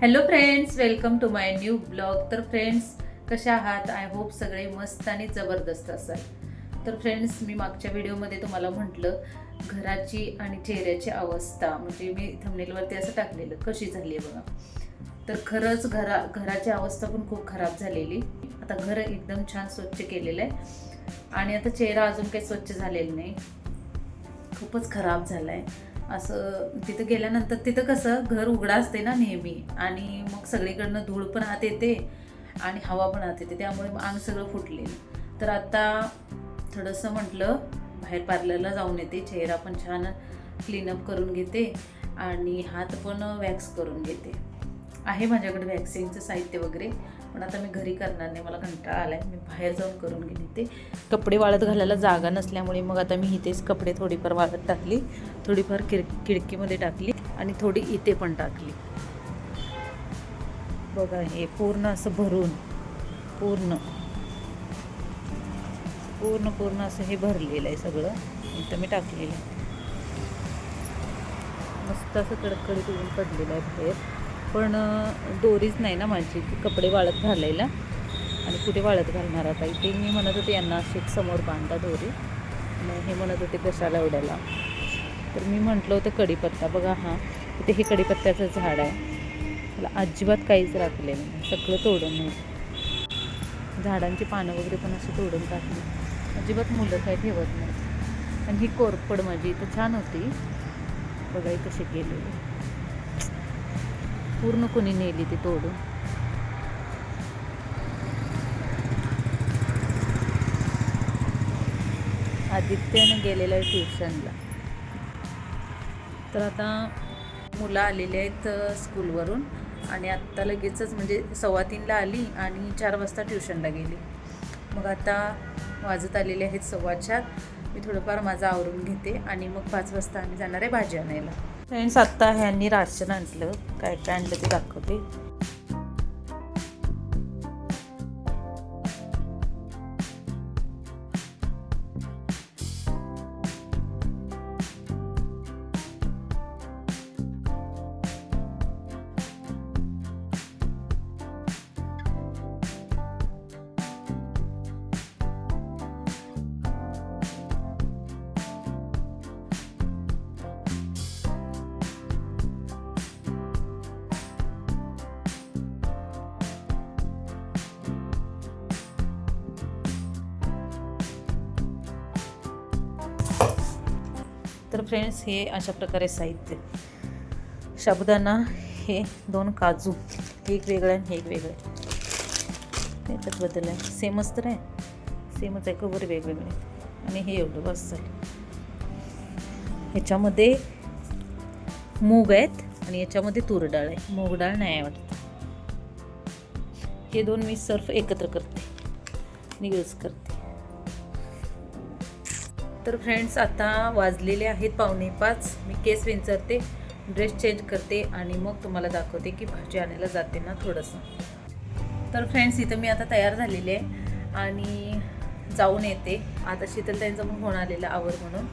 Hello friends welcome to my new blog तर friends कशा आहात? आय होप सगळे मस्त आणि जबरदस्त असाल. तर फ्रेंड्स मी मागच्या व्हिडिओमध्ये तुम्हाला म्हटलं घराची आणि चेहऱ्याची अवस्था. म्हणजे मी थंबनेलवरती असं टाकलेलं कशी झाली आहे बघा. तर खरंच घरा घराची अवस्था पण खूप खराब झालेली. आता घर एकदम छान स्वच्छ केलेलं आहे. आणि आता चेहरा अजून काही स्वच्छ झालेला नाही. खूपच खराब झाला आहे असं तिथं गेल्यानंतर तिथं कसं घर उघडं असते ना नेहमी. आणि मग सगळीकडनं धूळ पण आत येते आणि हवा पण आत येते. त्यामुळे अंग सगळं फुटले तर आता थोडंसं म्हटलं बाहेर पार्लरला जाऊन येते. चेहरा पण छान क्लीनअप करून घेते आणि हात पण वॅक्स करून घेते. आहे माझ्याकडे व्हॅक्सिनचं साहित्य वगैरे पण आता मी घरी करणार नाही मला कंटाळा आला आहे मी बाहेर जाऊन करून गेले ते कपडे वाळत घालायला जागा नसल्यामुळे मग आता मी इथेच कपडे थोडीफार वाळत टाकली थोडीफार किड खिडकीमध्ये टाकली आणि थोडी इथे पण टाकली. बघा हे पूर्ण असं भरून पूर्ण. पूर्ण पूर्ण असं हे भरलेलं आहे सगळं. इथं मी टाकलेलं आहे. मस्त असं कडकडीत ऊन पडलेलं आहे बाहेर. पण दोरीच नाही ना माझी कपडे वाळत घालायला. आणि कुठे वाळत घालणार आता? इथे मी म्हणत होते यांना अशी समोर बांधा दोरी. हे म्हणत होते कशाला उडायला तर मी म्हटलं होतं कढीपत्ता. बघा हां इथे हे कढीपत्त्याचं झाड आहे. मला अजिबात काहीच राखलेलं नाही. सगळं तोडून नाही. झाडांची पानं वगैरे पण अशी तोडून टाकली. अजिबात मुलं काही ठेवत नाही. आणि ही कोरपड माझी इथं छान होती. बघा कशी गेलेली. पूर्ण कोणी नेली ती तोडून. आदित्यनं गेलेला आहे ट्युशनला. तर आता मुलं आलेली आहेत स्कूलवरून आणि आत्ता लगेचच म्हणजे सव्वा तीनला आली आणि चार वाजता ट्युशनला गेली. मग आता वाजत आलेले आहेत सव्वा चार मी थोडंफार माझं आवरून घेते आणि मग पाच वाजता आम्ही जाणार आहे भाजी आणायला. फ्रेंड्स आत्ता ह्यांनी राशन आणलं. काय काय आणलं ते दाखवते. तर फ्रेंड्स हे अशा प्रकारे साहित्य. साबुदाणा हे दोन काजू एक वेगळं आहे आणि हे एक वेगळं. आहे त्याच्यात बदल आहे. सेमच तर आहे. सेमच आहे कवर वेगवेगळे. आहेत आणि हे एवढं बस झालं. ह्याच्यामध्ये मूग आहेत आणि याच्यामध्ये तूर डाळ आहे. मूग डाळ नाही आहे वाटतं हे दोन मी सर्फ एकत्र करते. आणि यूज करते. तर फ्रेंड्स आता वाजलेले आहेत पावणे पाच. मी केस विंचरते ड्रेस चेंज करते आणि मग तुम्हाला दाखवते की भाजी आणायला जाते ना थोडंसं. तर फ्रेंड्स इथं मी आता तयार झालेले आहे आणि जाऊन येते. आता शीतल त्यांचा मग होणार आलेला आवर म्हणून.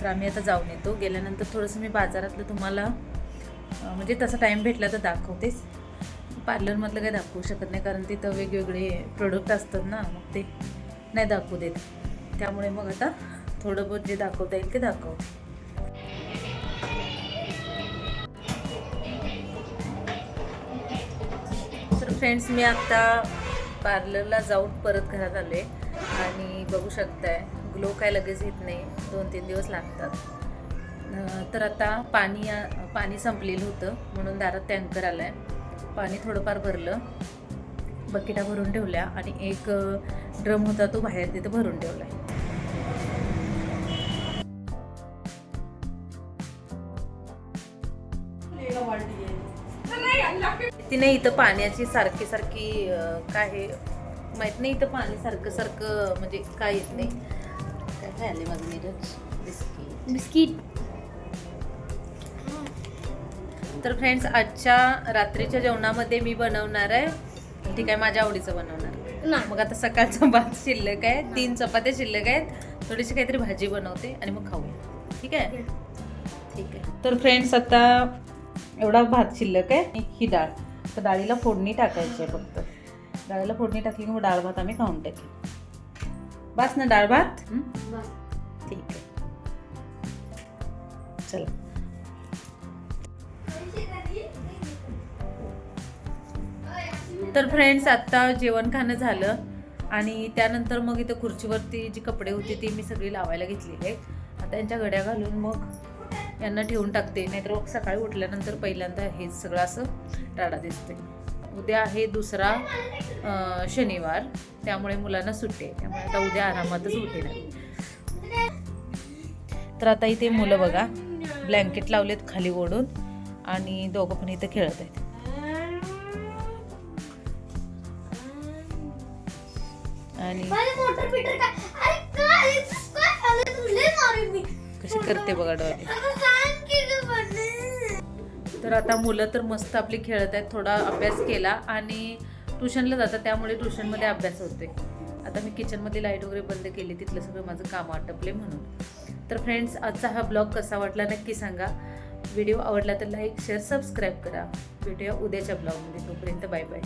तर आम्ही आता जाऊन येतो. गेल्यानंतर थोडंसं मी बाजारातलं तुम्हाला म्हणजे तसा टाईम भेटला तर दाखवतेच. पार्लरमधलं काही दाखवू शकत नाही कारण तिथं वेगवेगळे प्रोडक्ट असतात ना मग ते नाही दाखवू देत. त्यामुळे मग आता थोडं बहुत जे दाखवता येईल ते दाखवते तर फ्रेंड्स मी आत्ता पार्लरला जाऊन परत घरात आले आणि बघू शकताय ग्लो काय लगेच येत नाही दोन तीन दिवस लागतात. तर आता पाणी पाणी संपलेलं होतं म्हणून दारात टँकर आला आहे पाणी थोडंफार भरलं. बकेटा भरून ठेवल्या आणि एक ड्रम होता तो बाहेर तिथं भरून ठेवला आहे तिने इथं पाण्याची सारखी सारखी काय हे? माहीत नाही इथं पाणी सारखं सारखं म्हणजे काय येत नाही. काय खायले माझं नीरज बिस्किट. बिस्किट. तर फ्रेंड्स आजच्या रात्रीच्या जेवणामध्ये मी बनवणार आहे. ठीक आहे माझ्या आवडीचं बनवणार. मग आता सकाळचं भात शिल्लक आहे तीन चपात्या शिल्लक आहेत. थोडीशी काहीतरी भाजी बनवते आणि मग खाऊया. ठीक आहे? ठीक आहे. तर फ्रेंड्स आता एवढा भात शिल्लक आहे ही डाळ. तर डाळीला फोडणी टाकायची आहे फक्त. डाळीला फोडणी टाकली की मग डाळ भात आम्ही खाऊन टाकू. बस ना डाळ भात? ठीक आहे. चला. तर फ्रेंड्स आत्ता जेवण खाणं झालं आणि त्यानंतर मग इथं खुर्चीवरती जी कपडे होते ती मी सगळी लावायला घेतलेली आहेत आता यांच्या घड्या घालून मग यांना ठेवून टाकते नाहीतर मग सकाळी उठल्यानंतर पहिल्यांदा हे सगळं असं टाळा दिसते उद्या आहे दुसरा शनिवार त्यामुळे मुलांना सुट्टी आहे. त्यामुळे आता उद्या आरामातच उठेल. तर आता इथे मुलं बघा ब्लँकेट लावलेत खाली ओढून आणि दोघं पण इथं खेळत आहेत. आणि कशी करते बघा डॉली. तर आता मुलं तर मस्त आपली खेळत आहेत थोडा अभ्यास केला आणि ट्युशनला जातात त्यामुळे ट्युशनमध्ये अभ्यास होते आता मी किचनमध्ये लाइट वगैरे बंद केली तिथलं सगळं माझं काम आटपले म्हणून. तर फ्रेंड्स आजचा हा ब्लॉग कसा वाटला नक्की सांगा. व्हिडिओ आवडला तर लाईक शेअर सबस्क्राईब करा. भेटूया उद्याच्या ब्लॉगमध्ये. तोपर्यंत बाय बाय.